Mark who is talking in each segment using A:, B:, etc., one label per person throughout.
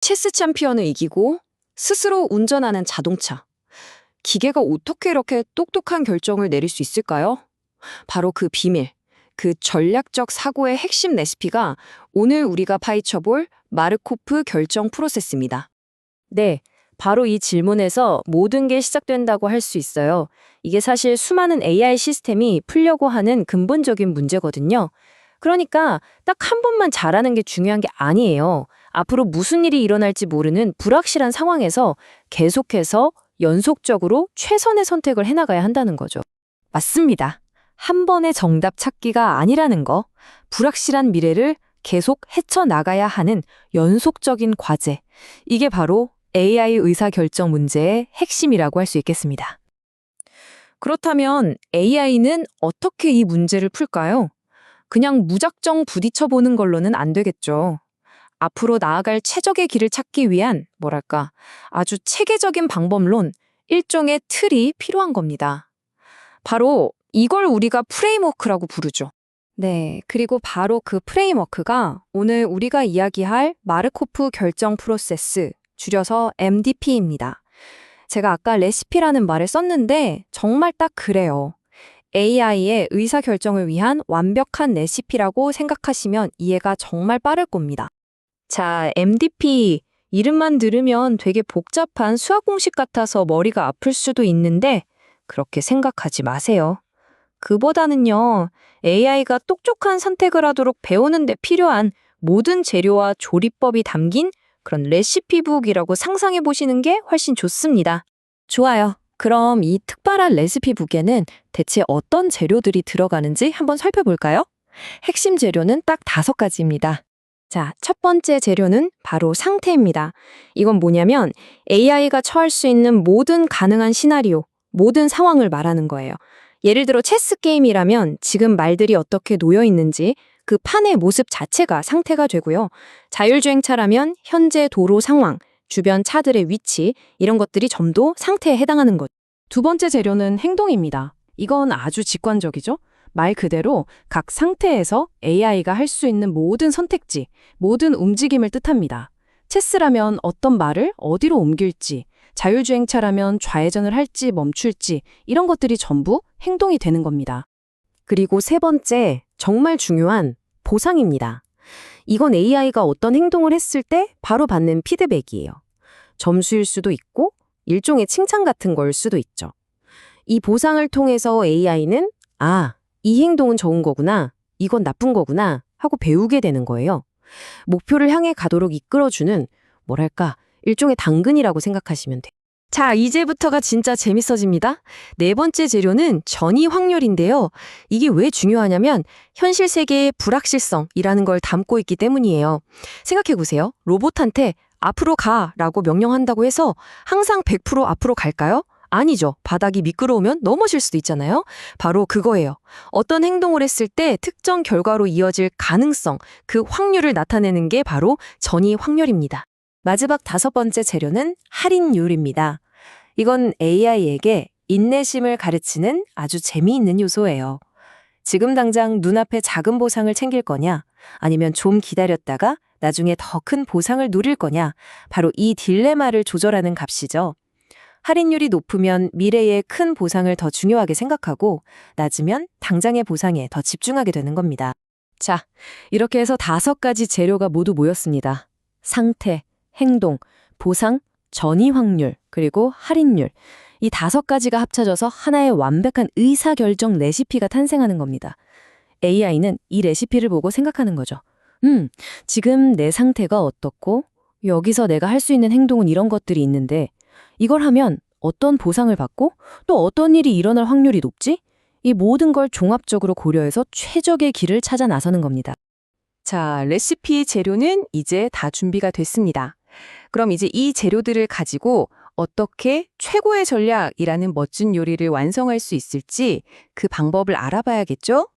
A: 체스 챔피언을 이기고 스스로 운전하는 자동차. 기계가 어떻게 이렇게 똑똑한 결정을 내릴 수 있을까요? 바로 그 비밀, 그 전략적 사고의 핵심 레시피가 오늘 우리가 파헤쳐볼 마르코프 결정 프로세스입니다.
B: 네, 바로 이 질문에서 모든 게 시작된다고 할 수 있어요. 이게 사실 수많은 AI 시스템이 풀려고 하는 근본적인 문제거든요. 그러니까 딱 한 번만 잘하는 게 중요한 게 아니에요. 앞으로 무슨 일이 일어날지 모르는 불확실한 상황에서 계속해서 연속적으로 최선의 선택을 해나가야 한다는 거죠. 맞습니다. 한 번의 정답 찾기가 아니라는 거, 불확실한 미래를 계속 헤쳐나가야 하는 연속적인 과제. 이게 바로 AI 의사결정 문제의 핵심이라고 할 수 있겠습니다. 그렇다면 AI는 어떻게 이 문제를 풀까요? 그냥 무작정 부딪혀보는 걸로는 안 되겠죠. 앞으로 나아갈 최적의 길을 찾기 위한, 뭐랄까, 아주 체계적인 방법론, 일종의 틀이 필요한 겁니다. 바로 이걸 우리가 프레임워크라고 부르죠. 네, 그리고 바로 그 프레임워크가 오늘 우리가 이야기할 마르코프 결정 프로세스, 줄여서 MDP입니다. 제가 아까 레시피라는 말을 썼는데 정말 딱 그래요. AI의 의사결정을 위한 완벽한 레시피라고 생각하시면 이해가 정말 빠를 겁니다. 자, MDP. 이름만 들으면 되게 복잡한 수학 공식 같아서 머리가 아플 수도 있는데 그렇게 생각하지 마세요. 그보다는요, AI가 똑똑한 선택을 하도록 배우는데 필요한 모든 재료와 조리법이 담긴 그런 레시피북이라고 상상해 보시는 게 훨씬 좋습니다. 좋아요. 그럼 이 특별한 레시피북에는 대체 어떤 재료들이 들어가는지 한번 살펴볼까요? 핵심 재료는 딱 다섯 가지입니다. 자, 첫 번째 재료는 바로 상태입니다. 이건 뭐냐면 AI가 처할 수 있는 모든 가능한 시나리오, 모든 상황을 말하는 거예요. 예를 들어 체스 게임이라면 지금 말들이 어떻게 놓여 있는지 그 판의 모습 자체가 상태가 되고요. 자율주행차라면 현재 도로 상황, 주변 차들의 위치, 이런 것들이 전부 상태에 해당하는 것. 두 번째 재료는 행동입니다. 이건 아주 직관적이죠? 말 그대로 각 상태에서 AI가 할 수 있는 모든 선택지, 모든 움직임을 뜻합니다. 체스라면 어떤 말을 어디로 옮길지, 자율주행차라면 좌회전을 할지 멈출지, 이런 것들이 전부 행동이 되는 겁니다. 그리고 세 번째, 정말 중요한 보상입니다. 이건 AI가 어떤 행동을 했을 때 바로 받는 피드백이에요. 점수일 수도 있고, 일종의 칭찬 같은 걸 수도 있죠. 이 보상을 통해서 AI는, 아, 이 행동은 좋은 거구나, 이건 나쁜 거구나 하고 배우게 되는 거예요. 목표를 향해 가도록 이끌어주는, 뭐랄까, 일종의 당근이라고 생각하시면 돼요. 자, 이제부터가 진짜 재밌어집니다. 네 번째 재료는 전이 확률인데요. 이게 왜 중요하냐면 현실 세계의 불확실성이라는 걸 담고 있기 때문이에요. 생각해 보세요. 로봇한테 앞으로 가 라고 명령한다고 해서 항상 100% 앞으로 갈까요? 아니죠. 바닥이 미끄러우면 넘어질 수도 있잖아요. 바로 그거예요. 어떤 행동을 했을 때 특정 결과로 이어질 가능성, 그 확률을 나타내는 게 바로 전이 확률입니다. 마지막 다섯 번째 재료는 할인율입니다. 이건 AI에게 인내심을 가르치는 아주 재미있는 요소예요. 지금 당장 눈앞에 작은 보상을 챙길 거냐, 아니면 좀 기다렸다가 나중에 더 큰 보상을 누릴 거냐, 바로 이 딜레마를 조절하는 값이죠. 할인율이 높으면 미래의 큰 보상을 더 중요하게 생각하고, 낮으면 당장의 보상에 더 집중하게 되는 겁니다. 자, 이렇게 해서 다섯 가지 재료가 모두 모였습니다. 상태, 행동, 보상, 전이 확률, 그리고 할인율. 이 다섯 가지가 합쳐져서 하나의 완벽한 의사결정 레시피가 탄생하는 겁니다. AI는 이 레시피를 보고 생각하는 거죠. 음, 지금 내 상태가 어떻고, 여기서 내가 할 수 있는 행동은 이런 것들이 있는데, 이걸 하면 어떤 보상을 받고, 또 어떤 일이 일어날 확률이 높지? 이 모든 걸 종합적으로 고려해서 최적의 길을 찾아 나서는 겁니다. 자, 레시피 재료는 이제 다 준비가 됐습니다. 그럼 이제 이 재료들을 가지고 어떻게 최고의 전략이라는 멋진 요리를 완성할 수 있을지 그 방법을 알아봐야겠죠?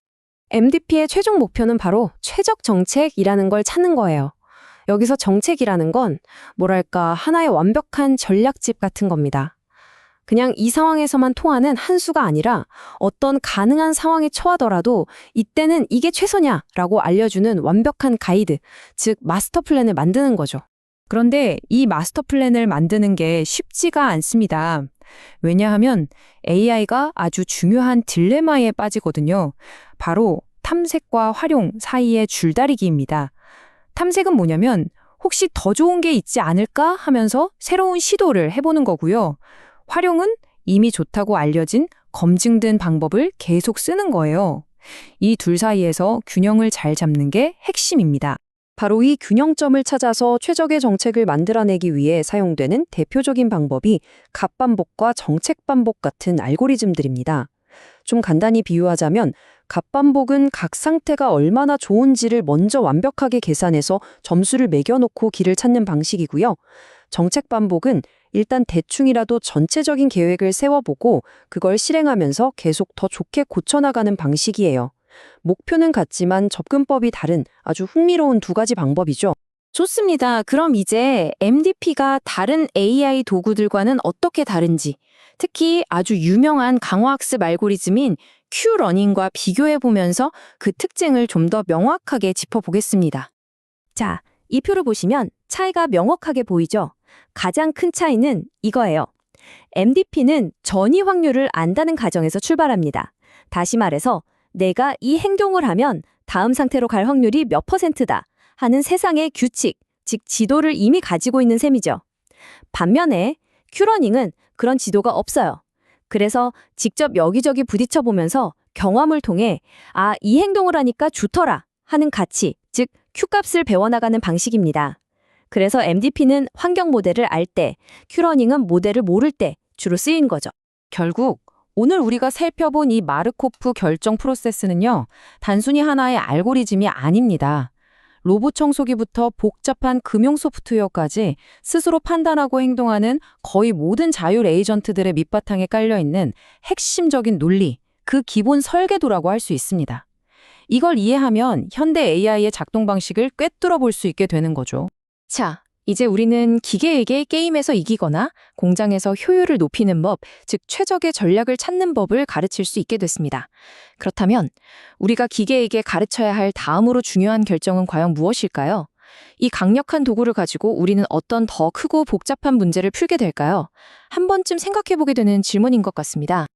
B: MDP의 최종 목표는 바로 최적 정책이라는 걸 찾는 거예요. 여기서 정책이라는 건 뭐랄까 하나의 완벽한 전략집 같은 겁니다. 그냥 이 상황에서만 통하는 한 수가 아니라 어떤 가능한 상황에 처하더라도 이때는 이게 최선이야라고 알려주는 완벽한 가이드, 즉 마스터 플랜을 만드는 거죠.
C: 그런데 이 마스터 플랜을 만드는 게 쉽지가 않습니다. 왜냐하면 AI가 아주 중요한 딜레마에 빠지거든요. 바로 탐색과 활용 사이의 줄다리기입니다. 탐색은 뭐냐면 혹시 더 좋은 게 있지 않을까 하면서 새로운 시도를 해보는 거고요. 활용은 이미 좋다고 알려진 검증된 방법을 계속 쓰는 거예요. 이 둘 사이에서 균형을 잘 잡는 게 핵심입니다.
A: 바로 이 균형점을 찾아서 최적의 정책을 만들어내기 위해 사용되는 대표적인 방법이 값반복과 정책반복 같은 알고리즘들입니다. 좀 간단히 비유하자면 값반복은 각 상태가 얼마나 좋은지를 먼저 완벽하게 계산해서 점수를 매겨놓고 길을 찾는 방식이고요. 정책 반복은 일단 대충이라도 전체적인 계획을 세워보고 그걸 실행하면서 계속 더 좋게 고쳐나가는 방식이에요. 목표는 같지만 접근법이 다른 아주 흥미로운 두 가지 방법이죠.
B: 좋습니다. 그럼 이제 MDP가 다른 AI 도구들과는 어떻게 다른지, 특히 아주 유명한 강화학습 알고리즘인 Q러닝과 비교해 보면서 그 특징을 좀 더 명확하게 짚어보겠습니다. 자, 이 표를 보시면 차이가 명확하게 보이죠? 가장 큰 차이는 이거예요. MDP는 전이 확률을 안다는 가정에서 출발합니다. 다시 말해서 내가 이 행동을 하면 다음 상태로 갈 확률이 몇 퍼센트다 하는 세상의 규칙, 즉 지도를 이미 가지고 있는 셈이죠. 반면에 큐러닝은 그런 지도가 없어요. 그래서 직접 여기저기 부딪혀 보면서 경험을 통해 아, 이 행동을 하니까 좋더라 하는 가치, 즉 Q값을 배워나가는 방식입니다. 그래서 MDP는 환경 모델을 알 때, 큐러닝은 모델을 모를 때 주로 쓰인 거죠.
C: 결국 오늘 우리가 살펴본 이 마르코프 결정 프로세스는요, 단순히 하나의 알고리즘이 아닙니다. 로봇 청소기부터 복잡한 금융 소프트웨어까지 스스로 판단하고 행동하는 거의 모든 자율 에이전트들의 밑바탕에 깔려 있는 핵심적인 논리, 그 기본 설계도라고 할 수 있습니다. 이걸 이해하면 현대 AI의 작동 방식을 꿰뚫어 볼 수 있게 되는 거죠.
B: 자, 이제 우리는 기계에게 게임에서 이기거나 공장에서 효율을 높이는 법, 즉 최적의 전략을 찾는 법을 가르칠 수 있게 됐습니다. 그렇다면 우리가 기계에게 가르쳐야 할 다음으로 중요한 결정은 과연 무엇일까요? 이 강력한 도구를 가지고 우리는 어떤 더 크고 복잡한 문제를 풀게 될까요? 한 번쯤 생각해보게 되는 질문인 것 같습니다.